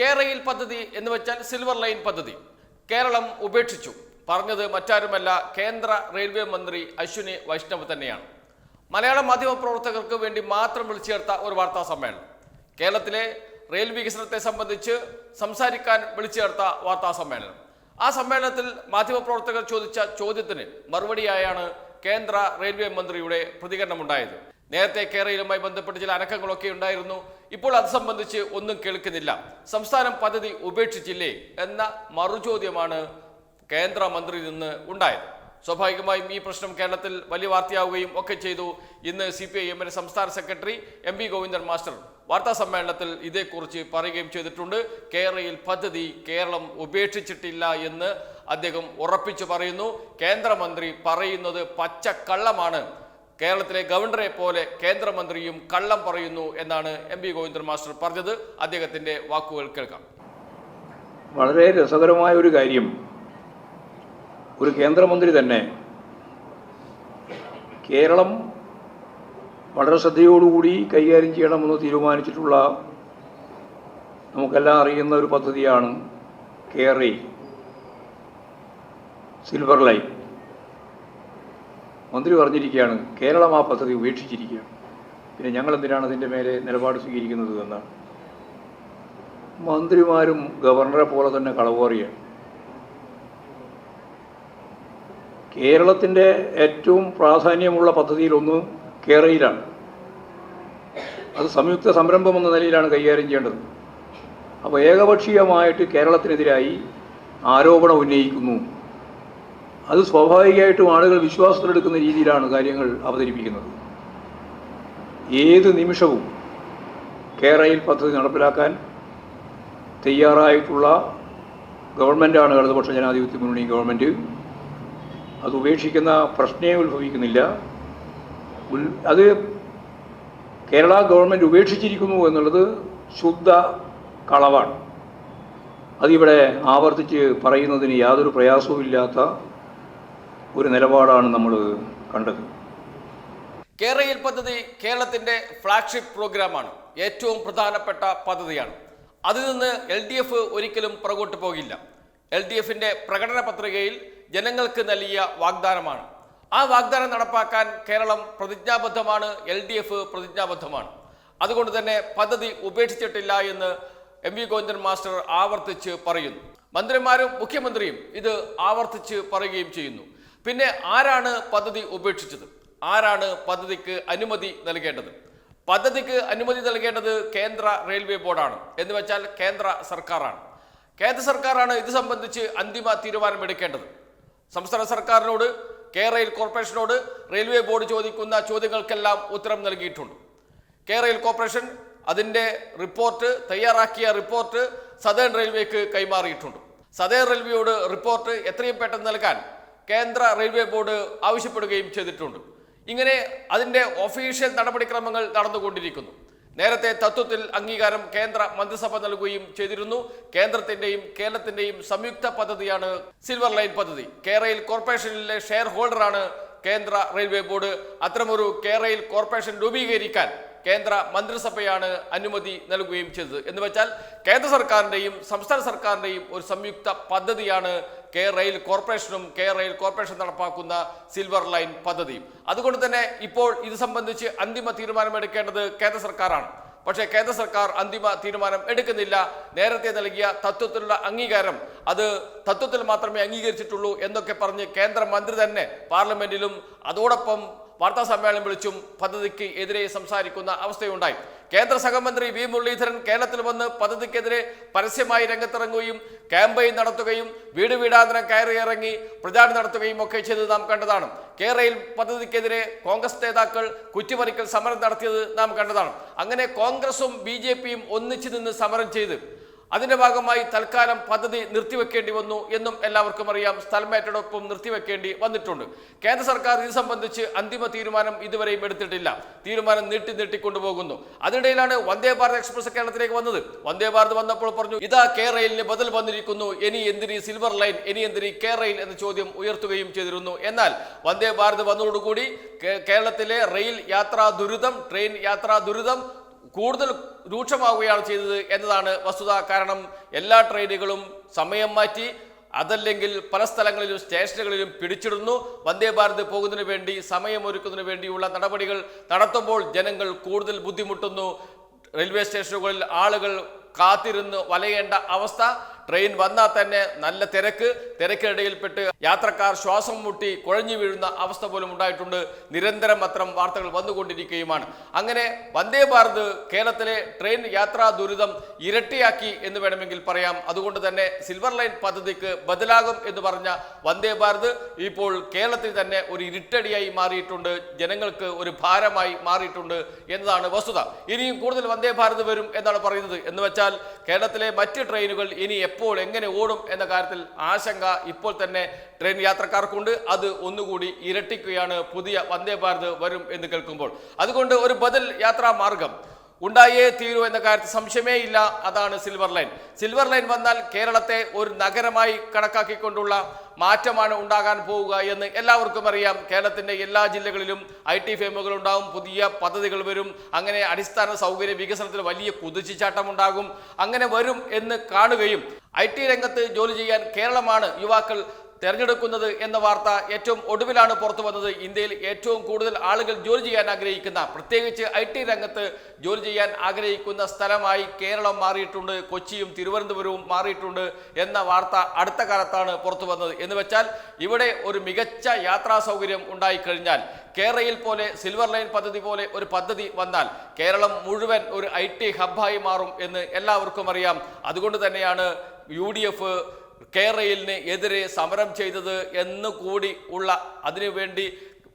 കേരയിൽ പദ്ധതി എന്ന് വെച്ചാൽ സിൽവർ ലൈൻ പദ്ധതി. കേരളം ഉപേക്ഷിച്ചു. പറഞ്ഞത് മറ്റാരുമല്ല കേന്ദ്ര റെയിൽവേ മന്ത്രി അശ്വിനി വൈഷ്ണവ് തന്നെയാണ്. മലയാള മാധ്യമ പ്രവർത്തകർക്ക് വേണ്ടി മാത്രം വിളിച്ചു ചേർത്ത ഒരു വാർത്താ സമ്മേളനം. കേരളത്തിലെ റെയിൽ വികസനത്തെ സംബന്ധിച്ച് സംസാരിക്കാൻ വിളിച്ചു ചേർത്ത വാർത്താ സമ്മേളനം. ആ സമ്മേളനത്തിൽ മാധ്യമപ്രവർത്തകർ ചോദിച്ച ചോദ്യത്തിന് മറുപടിയായാണ് കേന്ദ്ര റെയിൽവേ മന്ത്രിയുടെ പ്രതികരണം പ്രതികരണമുണ്ടായത്. നേരത്തെ കേരളയിലുമായി ബന്ധപ്പെട്ട് ചില അനക്കങ്ങളൊക്കെ ഉണ്ടായിരുന്നു. ഇപ്പോൾ അത് സംബന്ധിച്ച് ഒന്നും കേൾക്കുന്നില്ല. സംസ്ഥാനം പദ്ധതി ഉപേക്ഷിച്ചില്ലേ എന്ന മറുചോദ്യമാണ് കേന്ദ്രമന്ത്രിയിൽ നിന്ന് ഉണ്ടായത്. സ്വാഭാവികമായും ഈ പ്രശ്നം കേരളത്തിൽ വലിയ വാർത്തയാവുകയും ഒക്കെ ചെയ്തു. ഇന്ന് സി പി ഐ എമ്മിന്റെ സംസ്ഥാന secretary M P Govindan master വാർത്താ സമ്മേളനത്തിൽ ഇതേക്കുറിച്ച് പറയുകയും ചെയ്തിട്ടുണ്ട്. കേരളയിൽ പദ്ധതി കേരളം ഉപേക്ഷിച്ചിട്ടില്ല എന്ന് അദ്ദേഹം ഉറപ്പിച്ചു പറയുന്നു. കേന്ദ്രമന്ത്രി പറയുന്നത് പച്ചക്കള്ളമാണ്. കേരളത്തിലെ ഗവർണറെ പോലെ കേന്ദ്രമന്ത്രിയും കള്ളം പറയുന്നു എന്നാണ് എം പി ഗോവിന്ദൻ മാസ്റ്റർ പറഞ്ഞത്. അദ്ദേഹത്തിന്റെ വാക്കുകൾ കേൾക്കാം. വളരെ രസകരമായ ഒരു കാര്യം. ഒരു കേന്ദ്രമന്ത്രി തന്നെ കേരളം വളരെ ശ്രദ്ധയോടുകൂടി കൈകാര്യം ചെയ്യണമെന്ന് തീരുമാനിച്ചിട്ടുള്ള നമുക്കെല്ലാം അറിയുന്ന ഒരു പദ്ധതിയാണ് കേറി സിൽവർ ലൈൻ. മന്ത്രി പറഞ്ഞിരിക്കുകയാണ് കേരളം ആ പദ്ധതി ഉപേക്ഷിച്ചിരിക്കുകയാണ്. പിന്നെ ഞങ്ങൾ എന്തിനാണ് അതിന്റെ മേലെ നിലപാട് സ്വീകരിക്കുന്നത് എന്നാണ് മന്ത്രിമാരും ഗവർണറെ പോലെ തന്നെ കളവോറിയാണ് കേരളത്തിന്റെ ഏറ്റവും പ്രാധാന്യമുള്ള പദ്ധതിയിലൊന്ന് കേരളയിലാണ് അത് സംയുക്ത സംരംഭം എന്ന നിലയിലാണ് കൈകാര്യം ചെയ്യേണ്ടത്. അപ്പോൾ ഏകപക്ഷീയമായിട്ട് കേരളത്തിനെതിരായി ആരോപണം ഉന്നയിക്കുന്നു. അത് സ്വാഭാവികമായിട്ടും ആളുകൾ വിശ്വാസത്തിലെടുക്കുന്ന രീതിയിലാണ് കാര്യങ്ങൾ അവതരിപ്പിക്കുന്നത്. ഏത് നിമിഷവും കേരളയിൽ പദ്ധതി നടപ്പിലാക്കാൻ തയ്യാറായിട്ടുള്ള ഗവൺമെന്റാണ് ഇടതുപക്ഷ ജനാധിപത്യ മുന്നണി ഗവൺമെന്റ് അത് ഉപേക്ഷിക്കുന്ന പ്രശ്നേ ഉത്ഭവിക്കുന്നില്ല. അത് കേരള ഗവൺമെന്റ് ഉപേക്ഷിച്ചിരിക്കുന്നു എന്നുള്ളത് ശുദ്ധ കളവാണ്. അതിവിടെ ആവർത്തിച്ച് പറയുന്നതിന് യാതൊരു പ്രയാസവും ഇല്ലാത്ത ഒരു നിലപാടാണ് നമ്മൾ കണ്ടത്. കേരയിൽ പദ്ധതി കേരളത്തിന്റെ ഫ്ലാഗ്ഷിപ്പ് പ്രോഗ്രാമാണ് ഏറ്റവും പ്രധാനപ്പെട്ട പദ്ധതിയാണ്. അതിൽ നിന്ന് എൽ ഡി എഫ് ഒരിക്കലും പുറകോട്ട് പോകില്ല. എൽ ഡി എഫിന്റെ പ്രകടന പത്രികയിൽ ജനങ്ങൾക്ക് നൽകിയ വാഗ്ദാനമാണ്. ആ വാഗ്ദാനം നടപ്പാക്കാൻ കേരളം പ്രതിജ്ഞാബദ്ധമാണ് എൽ ഡി എഫ് പ്രതിജ്ഞാബദ്ധമാണ്. അതുകൊണ്ട് തന്നെ പദ്ധതി ഉപേക്ഷിച്ചിട്ടില്ല എന്ന് എം വി ഗോവിന്ദൻ മാസ്റ്റർ ആവർത്തിച്ച് പറയുന്നു. മന്ത്രിമാരും മുഖ്യമന്ത്രിയും ഇത് ആവർത്തിച്ച് പറയുകയും ചെയ്യുന്നു. പിന്നെ ആരാണ് പദ്ധതി ഉപേക്ഷിച്ചത്? ആരാണ് പദ്ധതിക്ക് അനുമതി നൽകേണ്ടത്? പദ്ധതിക്ക് അനുമതി നൽകേണ്ടത് കേന്ദ്ര റെയിൽവേ ബോർഡാണ്. എന്ന് വെച്ചാൽ കേന്ദ്ര സർക്കാരാണ്. കേന്ദ്ര സർക്കാരാണ് ഇത് സംബന്ധിച്ച് അന്തിമ തീരുമാനമെടുക്കേണ്ടത്. സംസ്ഥാന സർക്കാരിനോട് കെ റെയിൽ കോർപ്പറേഷനോട് റെയിൽവേ ബോർഡ് ചോദിക്കുന്ന ചോദ്യങ്ങൾക്കെല്ലാം ഉത്തരം നൽകിയിട്ടുണ്ട്. കെ റെയിൽ കോർപ്പറേഷൻ അതിന്റെ റിപ്പോർട്ട് തയ്യാറാക്കിയ റിപ്പോർട്ട് സദേൺ റെയിൽവേക്ക് കൈമാറിയിട്ടുണ്ട്. സദേൺ റെയിൽവേയോട് റിപ്പോർട്ട് എത്രയും പെട്ടെന്ന് നൽകാൻ കേന്ദ്ര റെയിൽവേ ബോർഡ് ആവശ്യപ്പെടുകയും ചെയ്തിട്ടുണ്ട്. ഇങ്ങനെ അതിന്റെ ഒഫീഷ്യൽ നടപടിക്രമങ്ങൾ നടന്നുകൊണ്ടിരിക്കുന്നു. നേരത്തെ തത്വത്തിൽ അംഗീകാരം കേന്ദ്ര മന്ത്രിസഭ നൽകുകയും ചെയ്തിരുന്നു. കേന്ദ്രത്തിന്റെയും കേരളത്തിന്റെയും സംയുക്ത പദ്ധതിയാണ് സിൽവർ ലൈൻ പദ്ധതി. കേരയിൽ കോർപ്പറേഷനിലെ ഷെയർ ഹോൾഡറാണ് കേന്ദ്ര റെയിൽവേ ബോർഡ്. അത്തരമൊരു കേരയിൽ കോർപ്പറേഷൻ രൂപീകരിക്കാൻ കേന്ദ്ര മന്ത്രിസഭയാണ് അനുമതി നൽകുകയും ചെയ്തത്. എന്ന് വെച്ചാൽ കേന്ദ്ര സർക്കാരിന്റെയും സംസ്ഥാന സർക്കാരിന്റെയും ഒരു സംയുക്ത പദ്ധതിയാണ് കെ റെയിൽ കോർപ്പറേഷനും കെ റെയിൽ കോർപ്പറേഷൻ നടപ്പാക്കുന്ന സിൽവർ ലൈൻ പദ്ധതിയും. അതുകൊണ്ട് തന്നെ ഇപ്പോൾ ഇത് സംബന്ധിച്ച് അന്തിമ തീരുമാനമെടുക്കേണ്ടത് കേന്ദ്ര സർക്കാരാണ്. പക്ഷേ കേന്ദ്ര സർക്കാർ അന്തിമ തീരുമാനം എടുക്കുന്നില്ല. നേരത്തെ നൽകിയ തത്വത്തിലുള്ള അംഗീകാരം അത് തത്വത്തിൽ മാത്രമേ അംഗീകരിച്ചിട്ടുള്ളൂ എന്നൊക്കെ പറഞ്ഞ് കേന്ദ്രമന്ത്രി തന്നെ പാർലമെന്റിലും അതോടൊപ്പം വാർത്താ സമ്മേളനം വിളിച്ചും പദ്ധതിക്ക് എതിരെ സംസാരിക്കുന്ന അവസ്ഥയുണ്ടായി. കേന്ദ്ര സഹമന്ത്രി വി മുരളീധരൻ കേരളത്തിൽ വന്ന് പദ്ധതിക്കെതിരെ പരസ്യമായി രംഗത്തിറങ്ങുകയും ക്യാമ്പയിൻ നടത്തുകയും വീട് വീടാന്തരം കയറി ഇറങ്ങി പ്രചാരണം നടത്തുകയും ഒക്കെ ചെയ്തത് നാം കണ്ടതാണ്. കേരളയിൽ പദ്ധതിക്കെതിരെ കോൺഗ്രസ് നേതാക്കൾ കുറ്റിമറിക്കൽ സമരം നടത്തിയത് നാം കണ്ടതാണ്. അങ്ങനെ കോൺഗ്രസും ബി ഒന്നിച്ചു നിന്ന് സമരം ചെയ്ത് അതിന്റെ ഭാഗമായി തൽക്കാലം പദ്ധതി നിർത്തിവെക്കേണ്ടി വന്നു എന്നും എല്ലാവർക്കും അറിയാം. സ്ഥലമേറ്റടൊപ്പം നിർത്തിവെക്കേണ്ടി വന്നിട്ടുണ്ട്. കേന്ദ്ര സർക്കാർ ഇത് സംബന്ധിച്ച് അന്തിമ തീരുമാനം ഇതുവരെയും എടുത്തിട്ടില്ല. തീരുമാനം നീട്ടി നീട്ടിക്കൊണ്ടുപോകുന്നു. അതിനിടയിലാണ് വന്ദേ ഭാരത് എക്സ്പ്രസ് കേരളത്തിലേക്ക് വന്നത്. വന്ദേ ഭാരത് വന്നപ്പോൾ പറഞ്ഞു ഇതാ കേരളയിന് ബദൽ വന്നിരിക്കുന്നു. ഇനി എന്തിന് സിൽവർ ലൈൻ ഇനി എന്തിന് റെയിൽ എന്ന ചോദ്യം ഉയർത്തുകയും ചെയ്തിരുന്നു. എന്നാൽ വന്ദേ ഭാരത് വന്നതോടുകൂടി കേരളത്തിലെ റെയിൽ യാത്രാ ദുരിതം ട്രെയിൻ യാത്രാ ദുരിതം കൂടുതൽ രൂക്ഷമാവുകയാണ് ചെയ്തത് എന്നതാണ് വസ്തുത കാരണം. എല്ലാ ട്രെയിനുകളും സമയം മാറ്റി അതല്ലെങ്കിൽ പല സ്ഥലങ്ങളിലും സ്റ്റേഷനുകളിലും പിടിച്ചിടുന്നു. വന്ദേ ഭാരത് പോകുന്നതിന് വേണ്ടി സമയമൊരുക്കുന്നതിന് വേണ്ടിയുള്ള നടപടികൾ നടത്തുമ്പോൾ ജനങ്ങൾ കൂടുതൽ ബുദ്ധിമുട്ടുന്നു. റെയിൽവേ സ്റ്റേഷനുകളിൽ ആളുകൾ കാത്തിരുന്ന് വലയേണ്ട അവസ്ഥ ട്രെയിൻ വന്നാൽ തന്നെ നല്ല തിരക്ക് തിരക്കിനിടയിൽപ്പെട്ട് യാത്രക്കാർ ശ്വാസം മുട്ടി കുഴഞ്ഞു വീഴുന്ന അവസ്ഥ പോലും ഉണ്ടായിട്ടുണ്ട്. നിരന്തരം അത്തരം വാർത്തകൾ വന്നുകൊണ്ടിരിക്കുകയുമാണ്. അങ്ങനെ വന്ദേ ഭാരത് കേരളത്തിലെ ട്രെയിൻ യാത്രാ ദുരിതം ഇരട്ടിയാക്കി എന്ന് വേണമെങ്കിൽ പറയാം. അതുകൊണ്ട് തന്നെ സിൽവർ ലൈൻ പദ്ധതിക്ക് ബദലാകും എന്ന് പറഞ്ഞ വന്ദേ ഭാരത് ഇപ്പോൾ കേരളത്തിൽ തന്നെ ഒരു ഇരുട്ടടിയായി മാറിയിട്ടുണ്ട്. ജനങ്ങൾക്ക് ഒരു ഭാരമായി മാറിയിട്ടുണ്ട് എന്നതാണ് വസ്തുത. ഇനിയും കൂടുതൽ വന്ദേ ഭാരത് വരും എന്നാണ് പറയുന്നത്. എന്ന് വെച്ചാൽ കേരളത്തിലെ മറ്റ് ട്രെയിനുകൾ ഇനി എപ്പോൾ എങ്ങനെ ഓടും എന്ന കാര്യത്തിൽ ആശങ്ക ഇപ്പോൾ തന്നെ ട്രെയിൻ യാത്രക്കാർക്കുണ്ട്. അത് ഒന്നുകൂടി ഇരട്ടിക്കുകയാണ്. പുതിയ വന്ദേ ഭാരത് വരും എന്ന് കേൾക്കുമ്പോൾ. അതുകൊണ്ട് ഒരു ബദൽ യാത്രാ മാർഗം ഉണ്ടായേ തീരൂ എന്ന കാര്യത്തിൽ സംശയമേ ഇല്ല. അതാണ് സിൽവർ ലൈൻ സിൽവർ ലൈൻ വന്നാൽ കേരളത്തെ ഒരു നഗരമായി കണക്കാക്കിക്കൊണ്ടുള്ള മാറ്റമാണ് ഉണ്ടാകാൻ പോവുക എന്ന് എല്ലാവർക്കും അറിയാം. കേരളത്തിന്റെ എല്ലാ ജില്ലകളിലും ഐ ടി ഫേമുകൾ ഉണ്ടാകും പുതിയ പദ്ധതികൾ വരും. അങ്ങനെ അടിസ്ഥാന സൗകര്യ വികസനത്തിൽ വലിയ കുതിച്ചുചാട്ടം ഉണ്ടാകും. അങ്ങനെ വരും എന്ന് കാണുകയും ഐ ടി രംഗത്ത് ജോലി ചെയ്യാൻ കേരളമാണ് യുവാക്കൾ തെരഞ്ഞെടുക്കുന്നത് എന്ന വാർത്ത ഏറ്റവും ഒടുവിലാണ് പുറത്തു വന്നത്. ഇന്ത്യയിൽ ഏറ്റവും കൂടുതൽ ആളുകൾ ജോലി ചെയ്യാൻ ആഗ്രഹിക്കുന്ന പ്രത്യേകിച്ച് ഐ ടി രംഗത്ത് ജോലി ചെയ്യാൻ ആഗ്രഹിക്കുന്ന സ്ഥലമായി കേരളം മാറിയിട്ടുണ്ട്. കൊച്ചിയും തിരുവനന്തപുരവും മാറിയിട്ടുണ്ട് എന്ന വാർത്ത അടുത്ത കാലത്താണ് പുറത്തു വന്നത്. എന്ന് വെച്ചാൽ ഇവിടെ ഒരു മികച്ച യാത്രാ സൗകര്യം ഉണ്ടായിക്കഴിഞ്ഞാൽ കേരളയിൽ പോലെ സിൽവർ ലൈൻ പദ്ധതി പോലെ ഒരു പദ്ധതി വന്നാൽ കേരളം മുഴുവൻ ഒരു ഐ ടി ഹബ്ബായി മാറും എന്ന് എല്ലാവർക്കും അറിയാം. അതുകൊണ്ട് തന്നെയാണ് യു ഡി എഫ് കേരളയിലിന് എതിരെ സമരം ചെയ്തത് എന്ന് കൂടി ഉള്ള അതിനുവേണ്ടി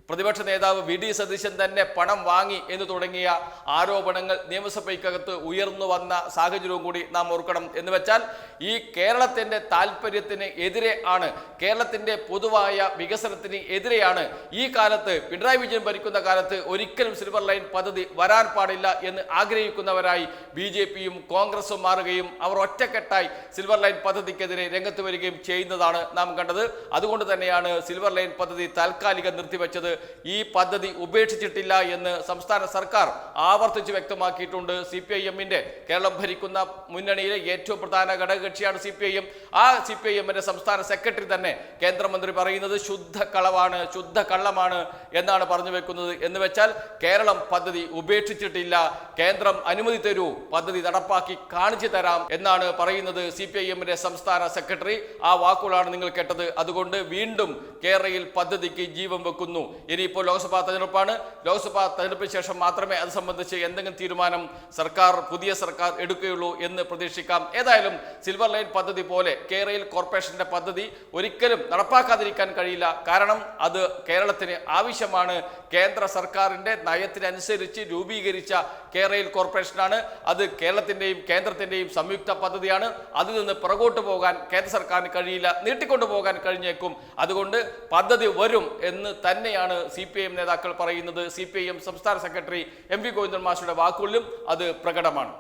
പ്രതിപക്ഷ നേതാവ് വി ഡി സതീശൻ തന്നെ പണം വാങ്ങി എന്ന് തുടങ്ങിയ ആരോപണങ്ങൾ നിയമസഭയ്ക്കകത്ത് ഉയർന്നു വന്ന സാഹചര്യവും കൂടി നാം ഓർക്കണം എന്ന് വെച്ചാൽ ഈ കേരളത്തിന്റെ താല്പര്യത്തിന് എതിരെ ആണ് കേരളത്തിന്റെ പൊതുവായ വികസനത്തിന് എതിരെയാണ് ഈ കാലത്ത് പിണറായി വിജയൻ ഭരിക്കുന്ന കാലത്ത് ഒരിക്കലും സിൽവർ ലൈൻ പദ്ധതി വരാൻ പാടില്ല എന്ന് ആഗ്രഹിക്കുന്നവരായി ബി ജെ പിയും കോൺഗ്രസും മാറുകയും അവർ ഒറ്റക്കെട്ടായി സിൽവർ ലൈൻ പദ്ധതിക്കെതിരെ രംഗത്ത് വരികയും ചെയ്യുന്നതാണ് നാം കണ്ടത്. അതുകൊണ്ട് തന്നെയാണ് സിൽവർ ലൈൻ പദ്ധതി താൽക്കാലികം നിർത്തിവെച്ചത് ഈ പദ്ധതി ഉപേക്ഷിച്ചിട്ടില്ല എന്ന് സംസ്ഥാന സർക്കാർ ആവർത്തിച്ച് വ്യക്തമാക്കിയിട്ടുണ്ട്. സി പി ഐ എമ്മിന്റെ കേരളം ഭരിക്കുന്ന മുന്നണിയിലെ ഏറ്റവും പ്രധാന ഘടകകക്ഷിയാണ് സി പി ഐ എം ആ സി പി ഐ സംസ്ഥാന സെക്രട്ടറി തന്നെ കേന്ദ്രമന്ത്രി പറയുന്നത് ശുദ്ധ കളവാണ് ശുദ്ധ കള്ളമാണ് എന്നാണ് പറഞ്ഞു വെക്കുന്നത്. എന്ന് വെച്ചാൽ കേരളം പദ്ധതി ഉപേക്ഷിച്ചിട്ടില്ല. കേന്ദ്രം അനുമതി തരൂ പദ്ധതി നടപ്പാക്കി കാണിച്ചു തരാം എന്നാണ് പറയുന്നത് സി പി ഐ സംസ്ഥാന സെക്രട്ടറി. ആ വാക്കുകളാണ് നിങ്ങൾ കേട്ടത്. അതുകൊണ്ട് വീണ്ടും കേരളയിൽ പദ്ധതിക്ക് ജീവൻ വെക്കുന്നു. ഇനിയിപ്പോൾ ലോക്സഭാ തെരഞ്ഞെടുപ്പാണ്. ലോക്സഭാ തെരഞ്ഞെടുപ്പിന് ശേഷം മാത്രമേ അത് സംബന്ധിച്ച് എന്തെങ്കിലും തീരുമാനം സർക്കാർ പുതിയ സർക്കാർ എടുക്കുകയുള്ളൂ എന്ന് പ്രതീക്ഷിക്കാം. ഏതായാലും സിൽവർ ലൈൻ പദ്ധതി പോലെ കേരളയിൽ കോർപ്പറേഷന്റെ പദ്ധതി ഒരിക്കലും നടപ്പാക്കാതിരിക്കാൻ കഴിയില്ല. കാരണം അത് കേരളത്തിന് ആവശ്യമാണ്. കേന്ദ്ര സർക്കാരിന്റെ നയത്തിനനുസരിച്ച് രൂപീകരിച്ച കേരളയിൽ കോർപ്പറേഷനാണ്. അത് കേരളത്തിന്റെയും കേന്ദ്രത്തിന്റെയും സംയുക്ത പദ്ധതിയാണ്. അതിൽ നിന്ന് പുറകോട്ട് പോകാൻ കേന്ദ്ര സർക്കാരിന് കഴിയില്ല. നീട്ടിക്കൊണ്ടു പോകാൻ കഴിഞ്ഞേക്കും. അതുകൊണ്ട് പദ്ധതി വരും എന്ന് തന്നെയാണ് സി പി ഐ എം നേതാക്കൾ പറയുന്നത്. സി പി ഐ എം സംസ്ഥാന സെക്രട്ടറി എം വി ഗോവിന്ദൻ മാഷയുടെ വാക്കുകളിലും അത് പ്രകടമാണ്.